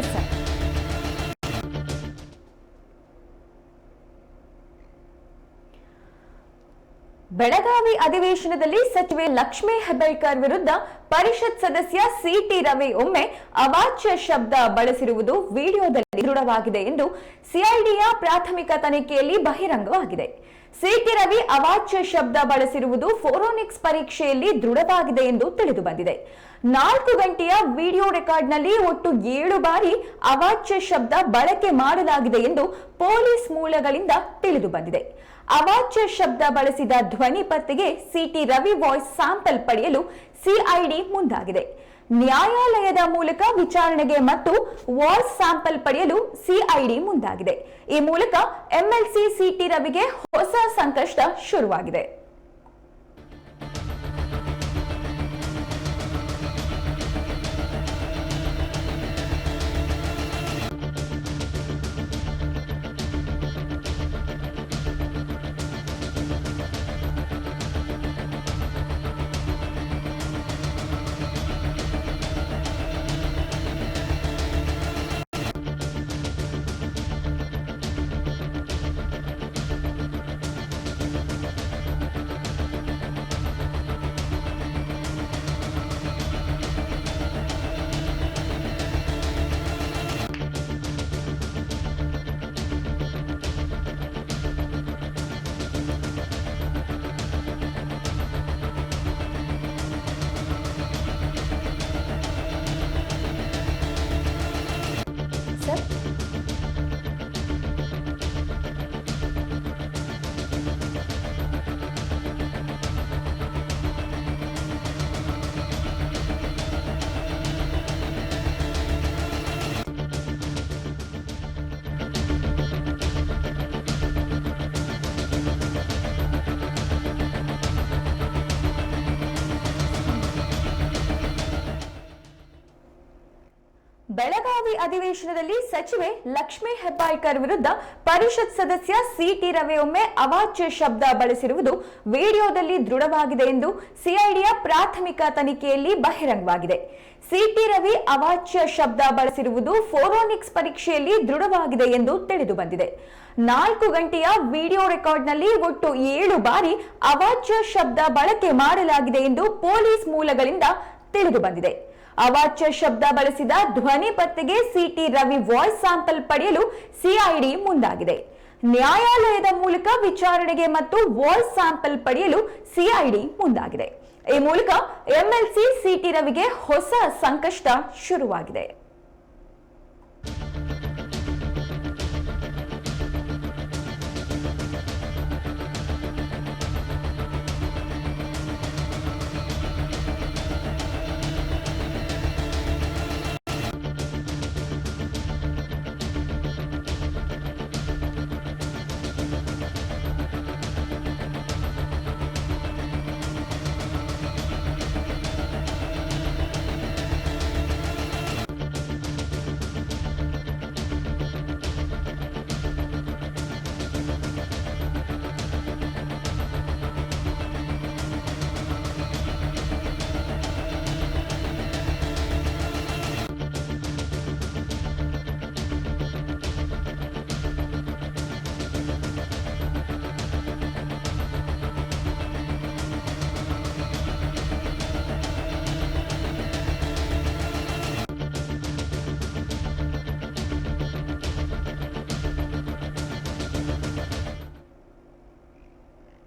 S Belagavi ಅಧಿವೇಶನದಲ್ಲಿ ಸಚಿವೆ ಲಕ್ಷ್ಮೇ ಹೆಬ್ಬಳ್ಕರ್ ವಿರುದ್ಧ ಪರಿಷತ್ ಸದಸ್ಯ ಸಿಟಿ ರವಿ ಒಮ್ಮೆ ಅವಾಚ್ಯ ಶಬ್ದ ಬಳಸಿರುವುದು ವಿಡಿಯೋದಲ್ಲಿ ದೃಢವಾಗಿದೆ ಎಂದು ಸಿಐಡಿಯ ಪ್ರಾಥಮಿಕ ತನಿಖೆಯಲ್ಲಿ ಬಹಿರಂಗವಾಗಿದೆ. ಸಿಟಿ ರವಿ ಅವಾಚ್ಯ ಶಬ್ದ ಬಳಸಿರುವುದು ಫೋರೋನಿಕ್ಸ್ ಪರೀಕ್ಷೆಯಲ್ಲಿ ದೃಢವಾಗಿದೆ ಎಂದು ತಿಳಿದುಬಂದಿದೆ. ನಾಲ್ಕು ಗಂಟೆಯ ವಿಡಿಯೋ ರೆಕಾರ್ಡ್ನಲ್ಲಿ ಒಟ್ಟು ಏಳು ಬಾರಿ ಅವಾಚ್ಯ ಶಬ್ದ ಬಳಕೆ ಮಾಡಲಾಗಿದೆ ಎಂದು ಪೊಲೀಸ್ ಮೂಲಗಳಿಂದ ತಿಳಿದು ಬಂದಿದೆ. ಅವಾಚ್ಯ ಶಬ್ದ ಬಳಸಿದ ಧ್ವನಿ ಪತ್ತೆಗೆ C T Ravi voice sample ಪಡೆಯಲು ಸಿಐಡಿ ಮುಂದಾಗಿದೆ. ನ್ಯಾಯಾಲಯದ ಮೂಲಕ ವಿಚಾರಣೆಗೆ ಮತ್ತು ವಾಯ್ಸ್ ಸ್ಯಾಂಪಲ್ ಪಡೆಯಲು ಸಿಐಡಿ ಮುಂದಾಗಿದೆ. ಈ ಮೂಲಕ ಎಂಎಲ್ಸಿ ಸಿಟಿ ರವಿಗೆ ಹೊಸ ಸಂಕಷ್ಟ ಶುರುವಾಗಿದೆ. ಸರ್ ಬೆಳಗಾವಿ ಅಧಿವೇಶನದಲ್ಲಿ ಸಚಿವೆ ಲಕ್ಷ್ಮೀ ಹೆಬ್ಬಾಳ್ಕರ್ ವಿರುದ್ಧ ಪರಿಷತ್ ಸದಸ್ಯ ಸಿಟಿ ರವಿ ಒಮ್ಮೆ ಅವಾಚ್ಯ ಶಬ್ದ ಬಳಸಿರುವುದು ವಿಡಿಯೋದಲ್ಲಿ ದೃಢವಾಗಿದೆ ಎಂದು ಸಿಐಡಿಯ ಪ್ರಾಥಮಿಕ ತನಿಖೆಯಲ್ಲಿ ಬಹಿರಂಗವಾಗಿದೆ. ಸಿಟಿ ರವಿ ಅವಾಚ್ಯ ಶಬ್ದ ಬಳಸಿರುವುದು ಫೋರೋನಿಕ್ಸ್ ಪರೀಕ್ಷೆಯಲ್ಲಿ ದೃಢವಾಗಿದೆ ಎಂದು ತಿಳಿದು ಬಂದಿದೆ. ನಾಲ್ಕು ಗಂಟೆಯ ವಿಡಿಯೋ ರೆಕಾರ್ಡ್ನಲ್ಲಿ ಒಟ್ಟು ಏಳು ಬಾರಿ ಅವಾಚ್ಯ ಶಬ್ದ ಬಳಕೆ ಮಾಡಲಾಗಿದೆ ಎಂದು ಪೊಲೀಸ್ ಮೂಲಗಳಿಂದ ತಿಳಿದು ಬಂದಿದೆ. ಅವಾಚ್ಯ ಶಬ್ದ ಬಳಸಿದ ಧ್ವನಿ ಪತ್ತೆಗೆ C T Ravi voice sample ಪಡೆಯಲು ಸಿಐಡಿ ಮುಂದಾಗಿದೆ. ನ್ಯಾಯಾಲಯದ ಮೂಲಕ ವಿಚಾರಣೆಗೆ ಮತ್ತು ವಾಯ್ಸ್ ಸ್ಯಾಂಪಲ್ ಪಡೆಯಲು ಸಿಐಡಿ ಮುಂದಾಗಿದೆ. ಈ ಮೂಲಕ ಎಂಎಲ್ಸಿ ಸಿಟಿ ರವಿಗೆ ಹೊಸ ಸಂಕಷ್ಟ ಶುರುವಾಗಿದೆ.